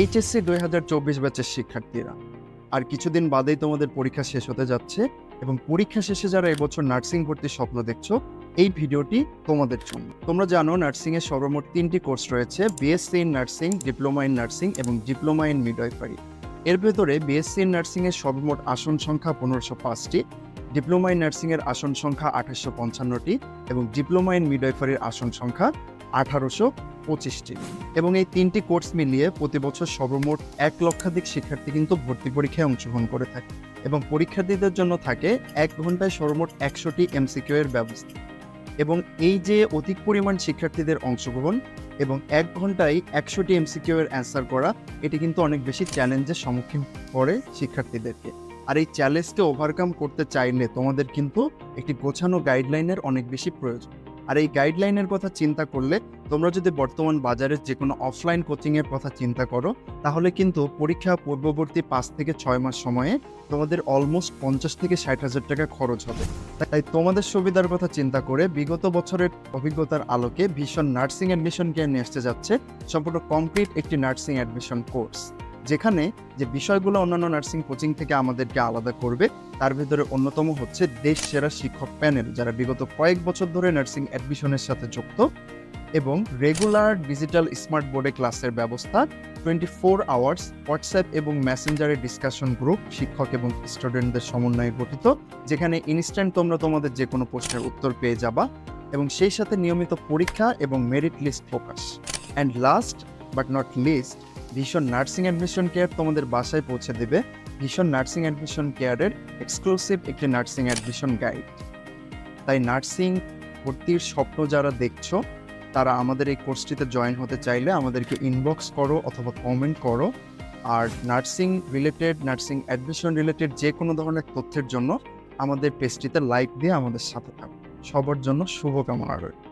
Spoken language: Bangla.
এইচএসসি দুই হাজার চব্বিশ ব্যাচের শিক্ষার্থীরা। আর কিছুদিন বাদেই তোমাদের পরীক্ষা শেষ হতে যাচ্ছে এবং পরীক্ষা শেষে যারা এবছর নার্সিং ভর্তির স্বপ্ন দেখছ, এই ভিডিওটি তোমাদের জন্য। তোমরা জানো নার্সিং এর সর্বমোট তিনটি কোর্স রয়েছে BSc in nursing diploma in nursing এবং ডিপ্লোমা ইন মিডওয়াইফারি এর ভেতরে বিএসসি ইন নার্সিং এর সর্বমোট আসন সংখ্যা পনেরোশো পাঁচটি ডিপ্লোমা ইন নার্সিং এর আসন সংখ্যা আঠাশশো পঞ্চান্নটি এবং ডিপ্লোমা ইন মিডওয়াইফারির আসন সংখ্যা আঠারোশো পঁচিশটি। এবং এই তিনটি কোর্স মিলিয়ে প্রতি বছর সর্বমোট এক লক্ষাধিক শিক্ষার্থী কিন্তু ভর্তি পরীক্ষায় অংশগ্রহণ করে থাকে এবং পরীক্ষার্থীদের জন্য থাকে এক ঘন্টায় সর্বমোট একশোটি এমসিকিউ এর ব্যবস্থা। এবং এই যে অধিক পরিমাণ শিক্ষার্থীদের অংশগ্রহণ এবং এক ঘন্টায় একশোটি এমসিকিউ এর অ্যান্সার করা, এটি কিন্তু অনেক বেশি চ্যালেঞ্জের সম্মুখীন করে শিক্ষার্থীদেরকে। আর এই চ্যালেঞ্জকে ওভারকাম করতে চাইলে তোমাদের কিন্তু একটি গোছানো গাইডলাইনের অনেক বেশি প্রয়োজন। আর এই গাইডলাইনের কথা চিন্তা করলে তোমরা যদি বর্তমান বাজারের যে কোনো অফলাইন কোচিংয়ের কথা চিন্তা করো, তাহলে কিন্তু পরীক্ষা পূর্ববর্তী পাঁচ থেকে ছয় মাস সময়ে তোমাদের অলমোস্ট পঞ্চাশ থেকে ষাট হাজার টাকা খরচ হবে। তাই তোমাদের সুবিধার কথা চিন্তা করে বিগত বছরের অভিজ্ঞতার আলোকে ভীষণ নার্সিং অ্যাডমিশন নিয়ে আসতে যাচ্ছে। সম্পূর্ণ কমপ্লিট একটি নার্সিং অ্যাডমিশন কোর্স যেখানে যে বিষয়গুলো অন্যান্য নার্সিং কোচিং থেকে আমাদেরকে আলাদা করবে, তার ভিতরে অন্যতম হচ্ছে দেশ সেরা শিক্ষক প্যানেল, যারা বিগত কয়েক বছর ধরে নার্সিং অ্যাডমিশনের সাথে যুক্ত এবং রেগুলার ডিজিটাল স্মার্ট বোর্ডে ক্লাসের ব্যবস্থা, টোয়েন্টি ফোর আওয়ার্স, হোয়াটসঅ্যাপ এবং মেসেঞ্জারের ডিসকাশন গ্রুপ, শিক্ষক এবং স্টুডেন্টদের সমন্বয়ে গঠিত, যেখানে ইনস্ট্যান্ট তোমরা তোমাদের যে কোনো প্রশ্নের উত্তর পেয়ে যাবা এবং সেই সাথে নিয়মিত পরীক্ষা এবং merit list focus and last but not least Vision nursing admission care তোমাদের বাসায় পৌঁছে দেবে। ভীষণ নার্সিং অ্যাডমিশন কেয়ারের এক্সক্লুসিভ একটি নার্সিং অ্যাডমিশন গাইড। তাই নার্সিং ভর্তির স্বপ্ন যারা দেখছ, তারা আমাদের এই কোর্সটিতে জয়েন হতে চাইলে আমাদেরকে ইনবক্স করো অথবা কমেন্ট করো। আর nursing related nursing admission related যে কোনো ধরনের তথ্যের জন্য আমাদের পেজটিতে লাইক দিয়ে আমাদের সাথে থাকো। সবার জন্য শুভকামনা রইল।